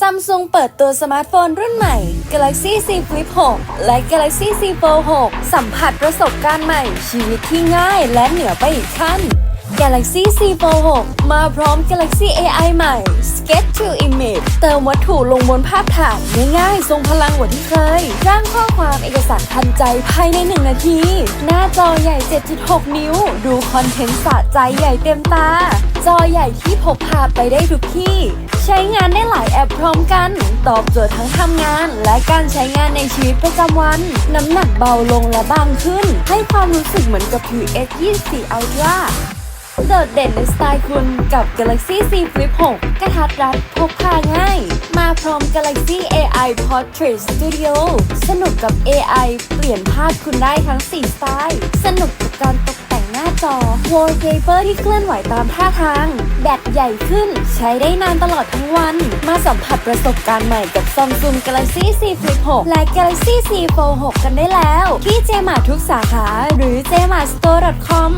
ซัมซุงเปิดตัวสมาร์ทโฟนรุ่นใหม่ Galaxy Z Flip 6 และ Galaxy Z Fold 6 สัมผัสประสบการณ์ใหม่ ชีวิตที่ง่ายและเหนือไปอีกขั้น Galaxy Z Fold 6 มาพร้อม Galaxy AI ใหม่ Sketch to Image เติมวัตถุลงบนภาพถ่ายง่ายๆ ทรงพลังกว่าที่เคย ร่างข้อความเอกสารทันใจภายใน 1 นาที หน้าจอใหญ่ 7.6 นิ้ว ดูคอนเทนต์สะใจใหญ่เต็มตา จอใหญ่ที่พกพาไปได้ทุกที่ ใช้งานได้หลายแอปพร้อมกัน ตอบโจทย์ทั้งทำงาน และการใช้งานในชีวิตประจำวัน น้ำหนักเบาลงและบางขึ้น ให้ความรู้สึกเหมือนกับ PS 24 Ultra โดดเด่นในสไตล์คุณกับ Galaxy Z Flip 6 กระทัดรัดพกพาง่าย มาพร้อม Galaxy AI Portrait Studio สนุกกับ AI เปลี่ยนภาพคุณได้ทั้ง 4 สไตล์ สนุกกับ จอ Wallpaper ที่เคลื่อนไหวตามท่าทาง แบตใหญ่ขึ้น ใช้ได้นานตลอดทั้งวัน มาสัมผัสประสบการณ์ใหม่กับ Samsung Galaxy Z Flip 6 และ Galaxy Z Fold 6 กันได้แล้ว ที่เจมาทุกสาขา หรือ jmartstore.com